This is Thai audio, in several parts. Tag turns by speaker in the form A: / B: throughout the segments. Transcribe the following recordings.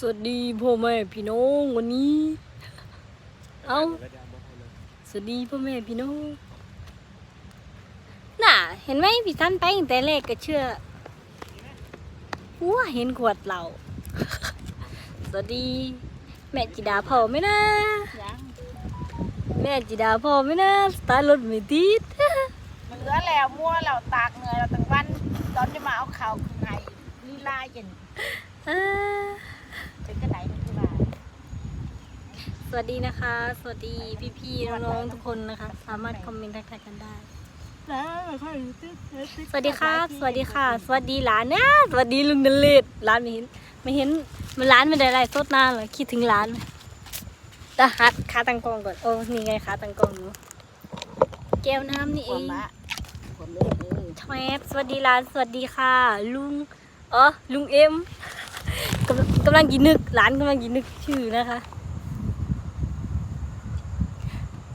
A: สวัสดีพ่อแม่พี่น้องวันนี้ เอ้าสวัสดีพ่อแม่พี่น้อง น่ะ เห็นไหมพี่ท่านไปตั้งแต่แรกก็เชื่อว้าเห็นขวดเหล้าสวัสดี แม่จิดาพอไหมนะ
B: ยัง
A: แม่จิดาพอไหมนะสตาร์ทรถไม่ติด
B: มันเหลือแล้วมั่วแล้วตากเหนื่อยเราตั้งวัน ตอนจะมาเอาข่าวข้างในลีลาเย็น
A: อ่า
B: เป็นกระไดนี่คือว่า
A: ส วัสดีนะคะ สวัสดีพี่ๆน้องๆทุกคนนะคะ สามารถคอมเมนต์ทักทายกันได้ สวัสดีครับสวัสดีค่ะ สวัสดีหลานนะสวัสดีลุงนเลศหลานไม่เห็นไม่เห็นมันร้านไม่ได้ไรสดหน้าเหรอคิดถึงร้านต่ฮัดขาตังกองก่อนโอ้นี่ไงขาตังกองหนูแก้วน้ำนี่เอง
B: ละความ
A: สวัสดีร้านสวัสดีค่ะ ลุงเออลุงเอ็มกำลังกำลังกินนึกร้านกำลังกินนึกชื่อนะคะ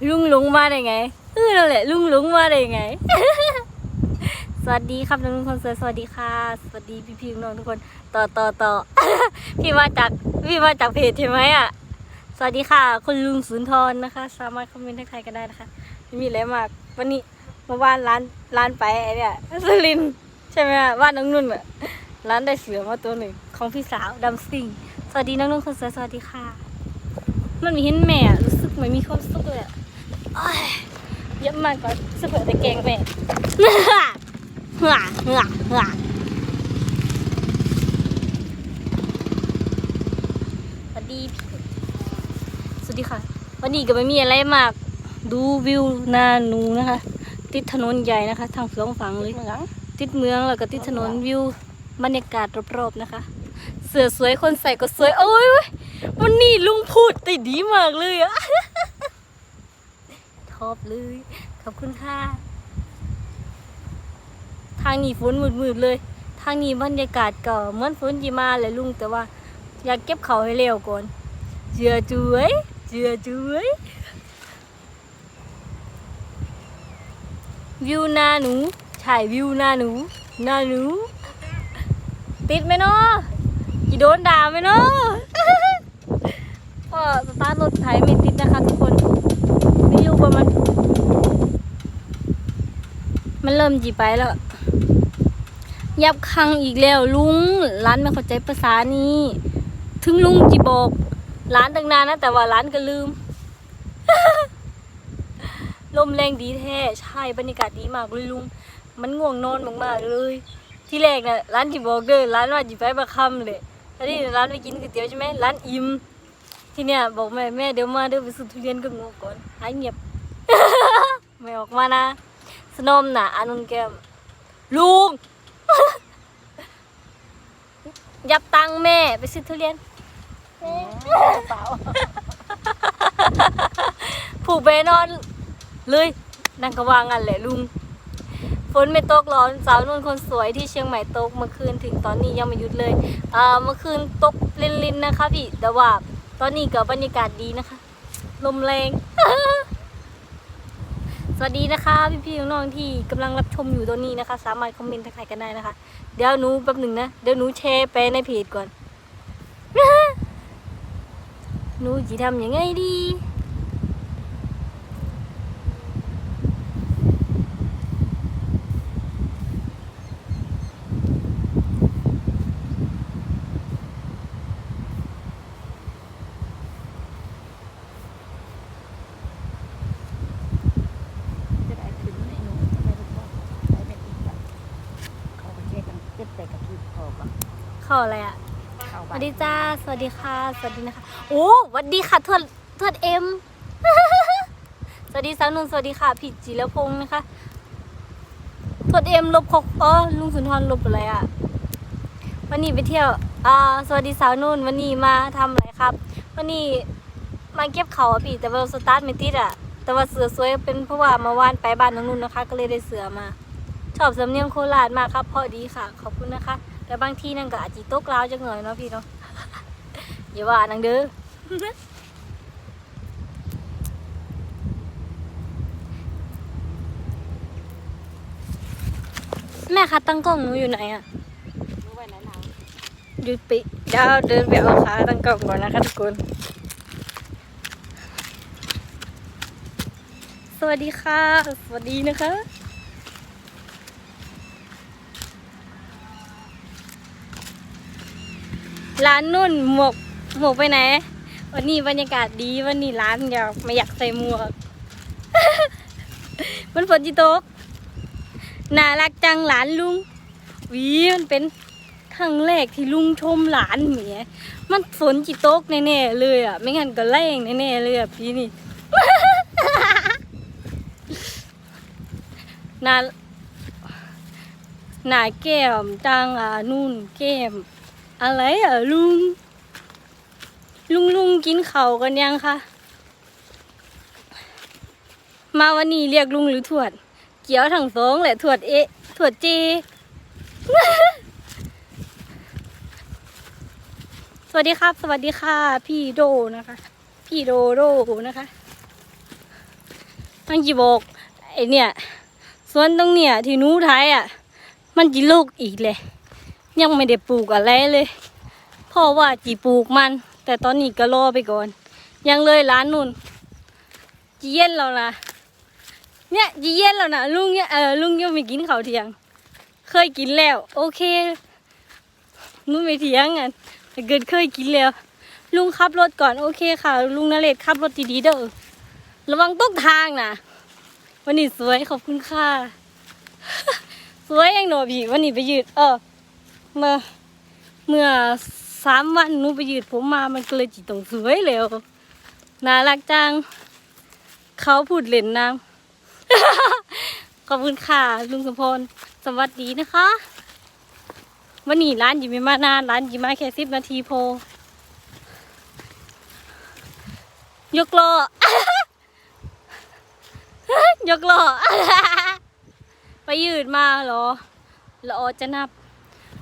A: ลุงหลงมาได้ไงเออนั่นแหละลุงหลงมาได้ไง สวัสดีครับน้องๆคนสวยสวัสดีค่ะ สวัสดีพี่ๆน้องทุกคน ต่อต่อต่อพี่มาจากพี่มาจากเพจใช่ไหมอะ สวัสดีค่ะ คุณลุงสุนทรนะคะ สามารถคอมเมนต์ทักทายกันได้นะคะไม่มีอะไรมาก วันนี้เมื่อวานร้านร้านไปไอเนี่ยสุรินใช่ไหมอะบ้านน้องนุ่นอะร้านได้เสือมาตัวหนึ่งของพี่สาวดำซิงสวัสดีน้องนุ่นคนสวยสวัสดีค่ะ มันมีเห็นแม่รู้สึกเหมือนมีความสุขเลยอะอ้าย เยอะมากกว่าสเปรย์แต่แกงแม่เหือเหือเหือเหือสวัสดีพี่สวัสดีค่ะ วันนี้ก็ไม่มีอะไรมาก ดูวิวนาหนูนะคะ ติดถนนใหญ่นะคะ ทางสองฝั่งเลย
B: เหมือง
A: ติดเมืองแล้วก็ติดถนนวิวบรรยากาศรอบๆนะคะ เสือสวยคนใส่ก็สวย โอ้ยเว้ยวันนี้ลุงพูดได้ดีมากเลยอะช อบเลย ขอบคุณค่ะ ทางนี้ฝนมืดๆเลย ทางนี้บรรยากาศก็เหมือนฝนจีมาแหละลุงแต่ว่า อยากเก็บเขาให้เร็วก่อนเจือจุ้ยเจือจุ้ยวิวหน้าหนูถ่ายวิวหน้าหนูหน้าหนู ติดไหมเนาะกี่โดนด่าไหมเนาะก็สตาร์ทรถไถไม่ติดนะคะทุกคน ไม่รู้ว่ามัน มันเริ่มจีไปแล้ว ยับคังอีกแล้วลุงร้านไม่เข้าใจภาษานี้ ถึงลุงจีบอกร้านตั้งนานนะแต่ว่าร้านก็ลืม ลมแรงดีแท้ใช่บรรยากาศดีมากเลยลุง มันง่วงนอนมากๆเลย ที่แรกน่ะร้านจีบอกเด้อร้านว่าจีไปบะคำเลยแล้วนี่ร้านไปกินก๋วยเตี๋ยวใช่ไหมร้านอิ่ม ที่เนี่ยบอกแม่แม่เดี๋ยวมาเดี๋ยวไปซื้อทุเรียนกับหนูก่อนหายเงียบ ไม่ออกมานะสนมน่ะอานุนแกมลุง ยับตังแม่ไปซื้อทุเรียน
B: เปล่า
A: ผูกไปนอนเลยนั่งก็วางกันแหละลุงฝนไม่ตกร้อนสาวนุ่นคนสวยที่เชียงใหม่ตกเมื่อคืนถึงตอนนี้ยังไม่หยุดเลยอ่าเมื่อคืนตกลินๆนะคะพี่แต่ว่า ตอนนี้ก็บรรยากาศดีนะคะ ลมแรง สวัสดีนะคะ พี่ๆน้องๆที่กำลังรับชมอยู่ตอนนี้นะคะ สามารถคอมเมนต์ทักทายกันได้นะคะ เดี๋ยวหนูแป๊บหนึ่งนะ เดี๋ยวหนูแชร์ไปในเพจก่อน หนูจะทำยังไงดี
B: จะได้ขึ้นไอ้หนูจะไปรู้ว่าได้ไปอีกแบบเขาก็เช็คกันเจ็บแต่กระทุกคอก่อน
A: เข้าอะไรอะ
B: เข้า
A: ส
B: บ้า
A: วันสดีจ้า สวัสดีค่ะ สวัสดีนะคะ โอ้สวัสดีค่ะทวดทวดเอ็ม สวัสดีสาวนุ่นสวัสดีค่ะ ผิดจิรพงศ์นะคะ ทวดเอ็มลบคกอ๋อลุงสุนทรลบอะไรอะ วันนี้ไปเที่ยว อ่า สวัสดีสาวนุ่น วันนี้มาทำอะไรครับ วันนี้มาเก็บเขาอะพี่ แต่ว่าเราสตาร์ทไม่ติดอะ แต่ว่าเสือสวยเป็นเพราะว่าเมาว่านไปบ้านน้องนุ่นนะคะ ก็เลยได้เสือมา ชอบสำเนียงโคราชมากครับ พอดีค่ะ ขอบคุณนะคะ แต่บางที่นั่นก็อาจจะตกลาวจังหน่อยเนาะพี่เนาะอย่าว่านังเด้อแม่คะตั้งกล้องหนูอยู่ไหนอะ
B: หนเรา
A: อยู่ปเดี๋ยวเดินไปเอาขาตั้งกล่องก่อนนะคะทุกคน สวัสดีค่ะ สวัสดีนะคะ ร้านนุ่นหมวกหมวกไปไหน วันนี้บรรยากาศดีวันนี้ร้านอยากไม่อยากใส่หมวก มันฝนจิตกน่ารักจังหลานลุงวีมันเป็นครั้งแรกที่ลุงชมหลานเหมียมันฝนจิตกแน่ๆเลยอะ ไม่งั้นก็แรงแน่ๆเลยอะพี่นี่หนาหนาแก้มจังอะนุ่นแก้ม อะไรอะลุง ลุงลุงกินเข่ากันยังคะ มาวันนี้เรียกลุงหรือทวด เกี่ยวทั้งสองแหละทวดเอะทวดเจสวัสดีครับ สวัสดีค่ะ พี่โดนะคะ พี่โดโดนะคะตั้งจีบอกไอเนี่ยสวนตรงเนี่ยที่นู้ไทยอะ มันจีโลกอีกเลย ยังไม่ได้ปลูกอะไรเลยพ่อว่าจีปลูกมัน แต่ตอนนี้ก็รอไปก่อน ยังเลยร้านนุ่นจีเย็นแล้วนะเนี่ยจีเย็นแล้วนะลุงเนี่ยเออลุงยังไม่กินข้าวเที่ยง เคยกินแล้ว โอเคนุ่นไม่เถียงกันแต่เกิดเคยกินแล้ว ลุงขับรถก่อนโอเคค่ะ ลุงนเรศขับรถดีๆเด้อระวังตกทางนะวันนี้สวยขอบคุณค่ะ สวยเองหนูพี่วันนี้ไปยืดเออ เมื่อเมื่อสามวันหนูไปยืดผมมามันก็เลยจีตรงสวยแล้วน่ารักจัง เขาพูดเล่นนางขอบคุณค่ะ ลุงสมพลสวัสดีนะคะ วันนี้ร้านอยู่ไม่มานานร้านอยู่มาแค่สิบนาทีโพ ยกล้อยกล้อไปยืดมาเหรอละออจะนับ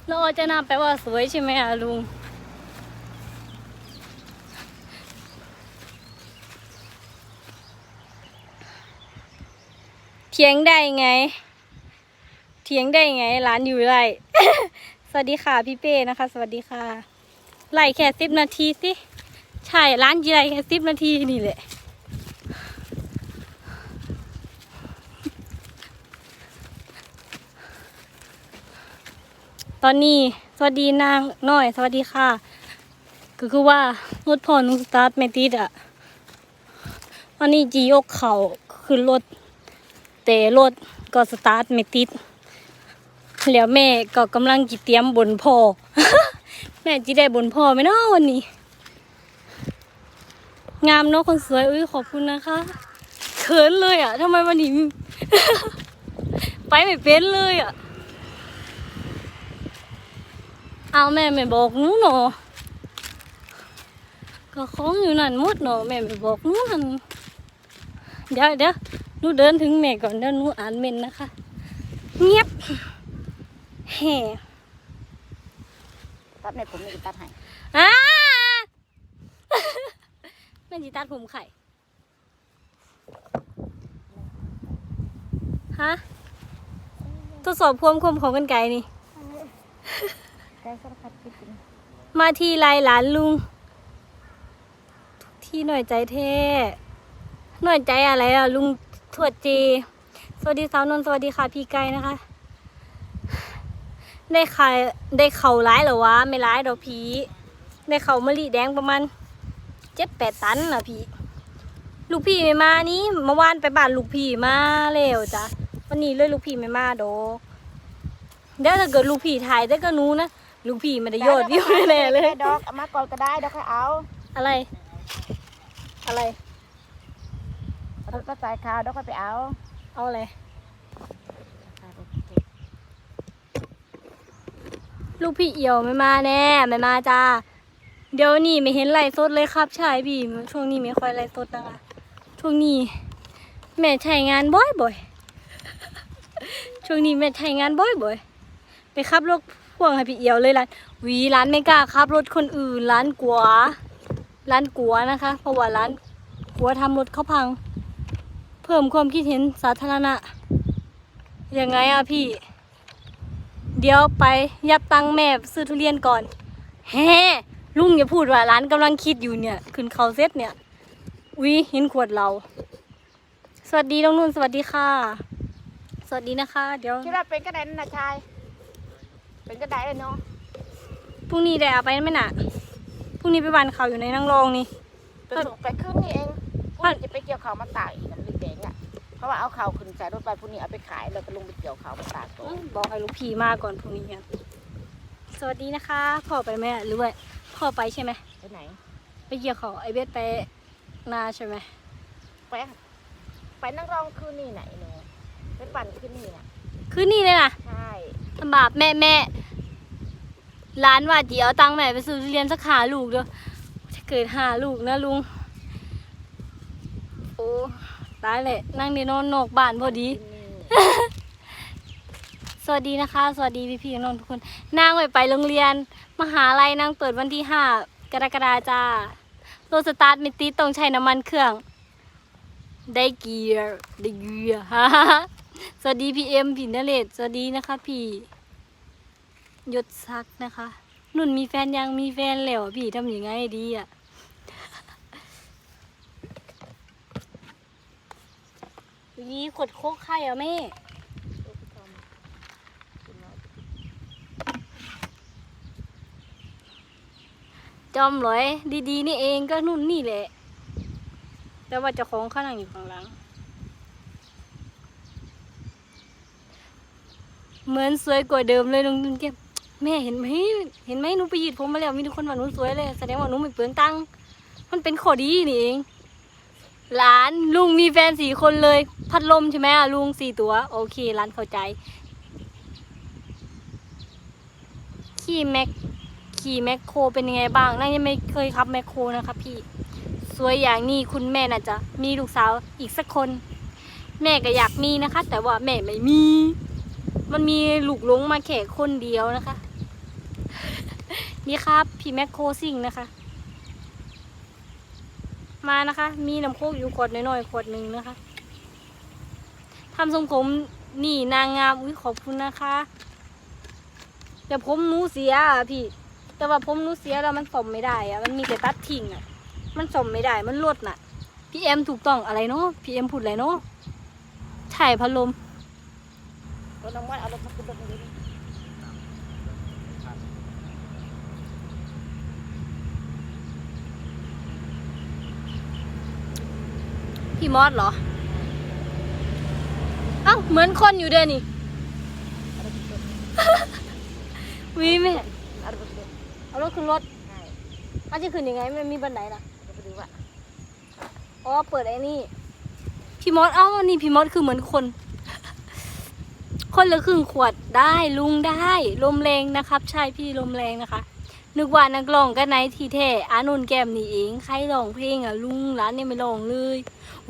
A: ละออจะนับแปลว่าสวยใช่ไหมอะลุง เถียงได้ไง เถียงได้ไงร้านอยู่ไร สวัสดีค่ะพี่เป้นะคะ สวัสดีค่ะ ไล่แค่สิบนาทีสิ ใช่ร้านยีไรแค่สิบนาทีนี่แหละ ตอนนี้สวัสดีนางน้อย สวัสดีค่ะ ก็คือว่ารถพ่อนุสตาร์ทไม่ติดอะวันนี้จียกเข่าขึ้นรถแต่รถก็สตาร์ทไม่ติดแล้วแม่ก็กำลังจิเตรียมบนพ่อ แม่จีได้บนพ่อไหมเนาะวันนี้ งามเนาะคนสวยอุ้ยขอบคุณนะคะเขินเลยอะทำไมวันนี้ ไปไม่เป็นเลยอะ เอาแม่ไม่บอกหนูหนอก็ของอยู่นั่นหมดหนอแม่ไม่บอกหนูนั่นเดี๋ยวเดี๋ยวหนูเดินถึงแม่ก่อนเดี๋ยวหนูอ่านเมนนะคะ เงียบแห่
B: ตัดในผมนี่ก็ตัดให้
A: อ้าแม่จีตัดผมไข่ฮะทดสอบความคมของกันไก่นี่
B: แก สารพัดคิดถึง
A: มาทีไรหลานลุง ทุกที่หน่อยใจแท้หน่อยใจอะไรอะลุงทวดเจ สวัสดีสาวนนท์สวัสดีค่ะพี่ไก่นะคะ ได้ไข่ได้เข่าร้ายเหรอวะ ไม่ร้ายดอกพีได้เข่ามะลิแดงประมาณเจ็ดแปดตันนะพี่ลูกพี่ไม่มานี่เมื่อวานไปบ้านลูกพี่มาแล้วจ้ะวันนี้เลยลูกพี่ไม่มาดอกเดี๋ยวถ้าเกิดลูกพี่ถ่ายได้ก็นู้นะ ลูกพี่ไม่ได้ยอดวิวแน่ๆเลย
B: ดอกเอามาก่อนก็ได้เดี๋ยวค่อยเอา
A: อะไร อะไร
B: เอาก็ใส่ข้าวเดี๋ยวค่อยไปเอา
A: เอาอะไร ลูกพี่เอี่ยวไม่มาแน่ไม่มาจ้า เดี๋ยวนี้ไม่เห็นไลฟ์สดเลยครับใช่พี่ช่วงนี้ไม่ค่อยไลฟ์สดนะคะช่วงนี้ แม่ใช้งานบ่อยบ่อยๆช่วงนี้แม่ใช้งานบ่อยบ่อยๆไปขับรถ พ่วงให้พี่เอียวเลยร้านวีร้านไม่กล้าขับ รถคนอื่นร้านกัว ร้านกัวนะคะ เพราะว่าร้านกัวทำรถเขาพัง เพิ่มความคิดเห็นสาธารณะยังไงอะพี่ เดี๋ยวไปยับตังแม่ซื้อทุเรียนก่อนแฮ่ลุงอย่าพูดว่าร้านกำลังคิดอยู่เนี่ยขึ้นเขาเซ็ตเนี่ยวิเห็นขวดเรา สวัสดีน้องนุ่นสวัสดีค่ะ สวัสดีนะคะ เดี๋ยว
B: คิดว่าเป็นกระไดนั่นนะชาย เป็นกระไดเลยเนาะ
A: พรุ่งนี้ได้เอาไปไหมน่ะพรุ่งนี้ไปวันเขาอยู่ในนั่งรองนี่
B: ไปส่งไปขึ้นนี่เองพรุ่งนี้จะไปเกี่ยวเขาวมาตากอีกน้ำพริกแดงอะเพราะว่าเอาเขาวขึ้นใส่รถไปพรุ่งนี้เอาไปขายแล้วก็ลงไปเกี่ยวเขาวมาตากตัว
A: บอกให้ลูกพีมาก่อนพรุ่งนี้กันสวัสดีนะคะพ่อไปไหมอะหรือว่าพ่อไปใช่ไหม
B: ไปไหน
A: ไปเกี่ยวเขาไอเบสไปนาใช่ไหม
B: ไปไปนั่งรองคืนนี่ไหนหนูไปปั่นคืนนี่น่ะ
A: คืนนี้เลยนะ
B: ใช่
A: ลำบากแม่แม่ร้านว่าจีเอาตังค์แม่ไปซื้อทุเรียนสักหาลูกเด้อถ้าเกิดหาลูกนะลุง โอ้ตายเลยนั่งในนอนนอกบ้านพอดี สวัสดีนะคะ สวัสดีพี่พี่น้องทุกคนนางไปไปโรงเรียน มหาลัยนางเปิดวันที่ห้ากรกฎาจ้ารถสตาร์ทม่ติต้องใช้น้ำมันเครื่อง ได้เกียร์ได้เกียร์ฮ่าฮ่าฮ่า สวัสดีพี่เอ็มพี่นเรศสวัสดีนะคะ พี่ยศซักนะคะ นุ่นมีแฟนยังมีแฟนแล้วพี่ทำยังไงดีอะวีขวดโคกไข่อะแม่จอมร้อย ดีๆ นี่เองก็นุ่นนี่แหละ แต่ว่าจะของข้างหลังอยู่ข้างหลัง เหมือนสวยกว่าเดิมเลยน้องนุ่นเก็บแม่เห็นไหมเห็นไหมหนูไปหยีดผมมาแล้วมีทุกคนว่าหนูสวยเลยแสดงว่าหนูไม่เปลืองตังค์มันเป็นข้อดีนี่เองหลานลุงมีแฟนสี่คนเลย พัดลมใช่ไหมลุงสี่ตัว โอเคร้านเข้าใจ ขี่แม็กขี่แมคโครเป็นยังไงบ้างนั่งยังไม่เคยขับแมคโครนะคะพี่ สวยอย่างนี้คุณแม่น่าจะมีลูกสาวอีกสักคน แม่ก็อยากมีนะคะ แต่ว่าแม่ไม่มี มันมีลูกลงมาแค่คนเดียวนะคะ นี่ครับพี่แมคโครซิงนะคะ มานะคะ มีน้ำโคกอยู่ขวดน้อยๆขวดหนึ่งนะคะทำทรงผมนี่นางงามอุ้ยขอบคุณนะคะแต่ผมนูเสียอะพี่ แต่ว่าผมนูเสียแล้วมันสมไม่ได้อะมันมีแต่ตัดทิ้งอะ มันสมไม่ได้มันลดน่ะ พี่เอ็มถูกต้องอะไรเนาะพี่เอ็มพูดอะไรเนาะใช่พัดลม
B: รถน้ำมันเอารถมาขึ้นรถนี้
A: พี่มอสเหรอ เอ้า เหมือนคนอยู่เด้อนี่
B: เอารถขึ้นรถ
A: วิแม่
B: เอารถขึ้นรถ
A: เอารถขึ้นรถ
B: ใช่
A: อาจจะขึ้นยังไงมันมีบันไดนะ
B: เดี๋ยวไปดูว่า
A: อ๋อ เปิดไอ้นี่ พี่มอส เอ้านี่พี่มอสคือเหมือนคน คนละครึ่งขวดได้ลุงได้ลมแรงนะครับ ใช่พี่ลมแรงนะคะ นึกว่านักร้องก็ไหนทีแท้อานุนแก้มนี่เองใครร้องเพลงอะลุงร้านเนี่ยไม่ร้องเลย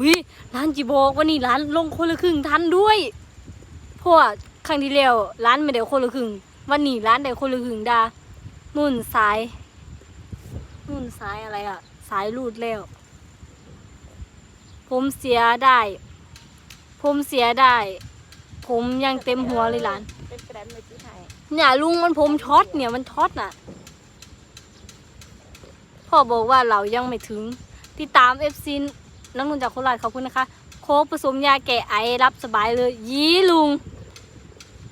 A: วิร้านจีบอกว่านี่ร้านลงคนละครึ่งทันด้วยเพราะว่าครั้งที่แล้วร้านไม่ได้คนละครึ่งวันนี้ร้านได้คนละครึ่งดานุ่นสายนุ่นสายอะไรอะ สายรูดแล้ว ผมเสียได้ ผมเสียได้ ผมยังเต็มหัวเลยหลาน
B: เป็นกระดานมือถือไทย
A: เนี่ยลุงมันผมช็อตเนี่ยมันช็อตน่ะ พ่อบอกว่าเรายังไม่ถึง ติดตามเอฟซีน้องนุ่นจากโคราชขอบคุณนะคะ โค้กผสมยาแก้ไอรับสบายเลย ยีลุง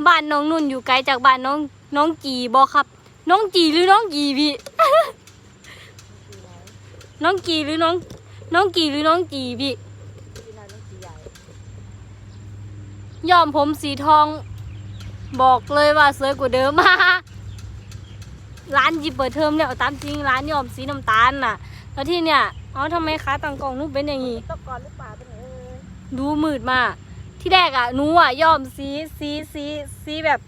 A: บ้านน้องนุ่นอยู่ไกลจากบ้านน้องน้องกีบอครับ น้องกีหรือน้องกีพี่
B: คือไหน
A: น้องกีหรือน้อง น้องกีหรือน้องกีพี่
B: คือไหนน้องสีใหญ่
A: ย้อมผมสีทอง บอกเลยว่าสวยกว่าเดิมมาร้านยิบเปิดเทอมเนี่ยตามจริงร้านย้อมสีน้ำตาลน่ะ แล้วที่เนี่ยเอาทำไมขาต่างกล่องนุกเป็นอย่างนี้
B: ต้องก่อนหรือเปล่าเป็นเอ้ย
A: ดูมืดมากที่แรกอะหนูอะย้อมสีสีสีสีแบบ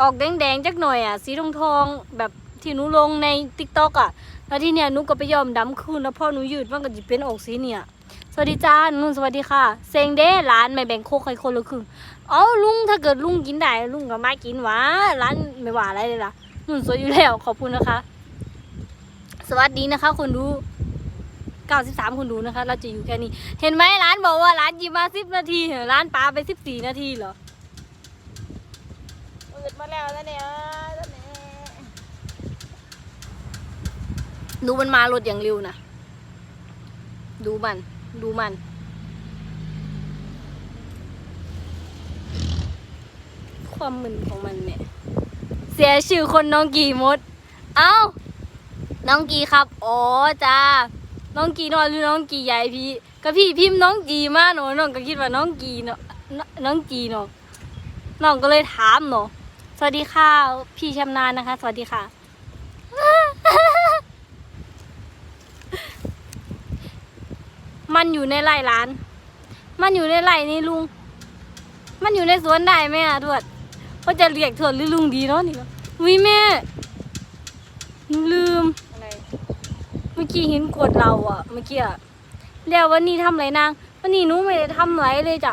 A: ออกแดงๆจักหน่อยอะ สีทองทองแบบที่หนูลงในติ๊กต็อกอะ แล้วที่เนี่ยหนูก็ไปย้อมดำคืนแล้วพอหนูยืดมันก็จะเป็นออกสีเนี่ย สวัสดีจ้านุ่นสวัสดีค่ะ เซงเด้ร้านไม่แบ่งโคกใครคนละครึ่งเอาลุงถ้าเกิดลุงกินได้ลุงก็มากินหวะร้านไม่ว่าอะไรเลยล่ะนุ่นสวยอยู่แล้วขอบคุณนะคะ สวัสดีนะคะ คนดู93คนดูนะคะ เราจะอยู่แค่นี้ เห็นไหมร้านบอกว่าร้านยิมมา10นาทีร้านปลาไป14นาทีเหรอ
B: มืดมาแล้วนะเนี่ยแล้วเนี่ย
A: ดูมันมารถอย่างเร็วนะ ดูมัน ดูมัน ความมึนของมันเนี่ย เสียชื่อคนน้องกีมด เอ้า น้องกีครับอ๋อจ้า น้องกีนอนหรือน้องกีใหญ่พี่ ก็พี่พิมพ์น้องกีมาเนาะน้องก็คิดว่าน้องกีเนาะนน้องกีเนาะน้องก็เลยถามเนาะสวัสดีค่ะ พี่ชำนาญนะคะ สวัสดีค่ะ มันอยู่ในไร่ร้าน มันอยู่ในไร่นี่ลุง มันอยู่ในสวนได้ไหมอะทวดเขาจะเรียกทวดหรือลุงดีเนาะนี่เนาะวิแม่ ลืม
B: อะไร
A: เมื่อกี้เห็นกดเราอะเมื่อกี้อะแล้ววันนี้ทำไรนาง วันนี้หนูไม่ได้ทำไรเลยจ้ะ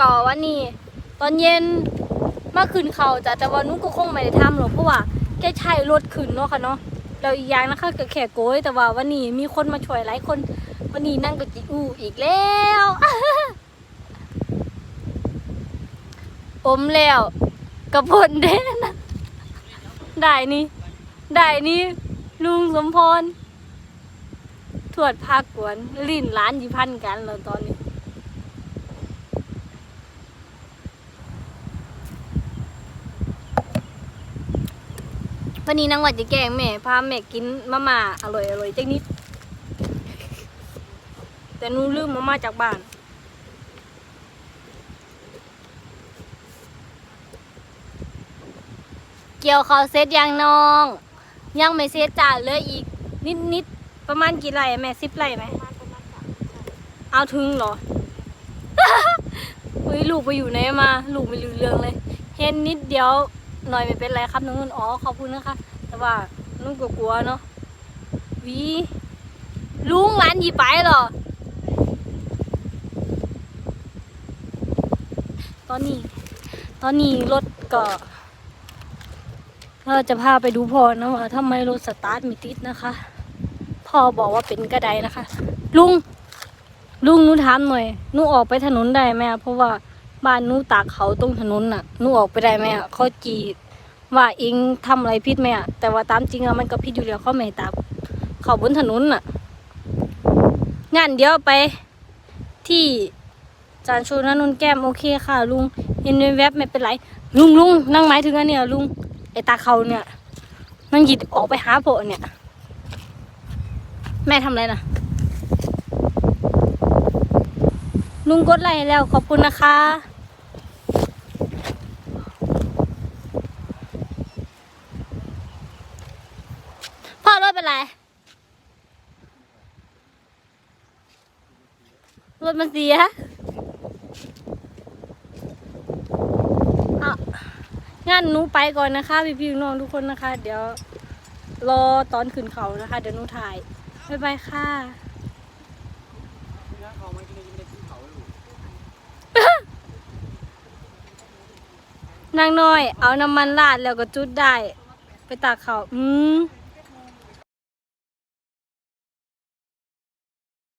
A: ต่อวันนี้ ตอนเย็นมาขึ้นเขาจ้ะแต่ว่าหนุก็คงไม่ได้ทำหรอกเพราะว่าแกใช้รถขึ้นเนาะค่ะเนาะ แล้วอีกอย่างนะคะก็แค่โกยแต่ว่าวันนี้มีคนมาช่วยหลายคน วันนี้นั่งกับจิอูอีกแล้วอมแล้วกระพนเด้นได้นี่ได้นี่ลุงสมพรถวดภาคกวนลิ้นล้านยี่พันกันแล้วตอนนี้ วันนี้นางวัดจะแกล้งแม่พาแม่กินมาม่าอร่อยอร่อยจังนิด แต่หนูลืมมาม่าจากบ้าน เกี่ยวเขาเซตยังน้อง ยังไม่เซตจ่าเหลืออีก นิดนิดประมาณกี่ไร่แม่สิบไร่ไหม
B: ประมาณประมาณสาม
A: เอาถึงเหรอเฮ้ยลูกไปอยู่ไหนมา ลูกไม่รู้เรื่องเลย เห็นนิดเดียว หน่อยไม่เป็นไรครับนุ่นอ๋อขอบคุณนะคะ แต่ว่านุ่นก็กลัวๆเนาะวีลุงร้านหยีไปเหรอ ตอนนี้ ตอนนี้รถก็เราจะพาไปดูพ่อนะว่าทำไมรถสตาร์ทไม่ติดนะคะพ่อบอกว่าเป็นกระไดนะคะ ลุง ลุงหนูถามหน่อยหนูออกไปถนนได้ไหมเพราะว่า บ้านนู้ตากเขาตรงถนนน่ะนู้ออกไปได้ไหมอะเขาจีดว่าเองทำอะไรผิดไหมอะแต่ว่าตามจริงอะมันก็ผิดอยู่แล้วเขาไม่ให้ตากเขาบนถนนน่ะงานเดี๋ยวไป ที่จานชูนันนุนแก้มโอเคค่ะ ลุงเห็นแวบไม่เป็นไรลุงลุงนั่งหมายถึงอันเนี้ยลุงไอตาเขาเนี่ยมันหยิดออกไปหาโผล่เนี่ย แม่ทำอะไรนะลุงกดไลค์แล้วขอบคุณนะคะ พ่อรถเป็นไร รถมันเสียอะงั้นหนูไปก่อนนะคะ พี่พี่ๆน้องๆทุกคนนะคะ เดี๋ยวรอตอนขึ้นเขานะคะ เดี๋ยวหนูถ่ายบ๊ายบายค่ะนางน้อย เอาน้ำมันราดแล้วก็จุดได้ ไปตากเขา อืม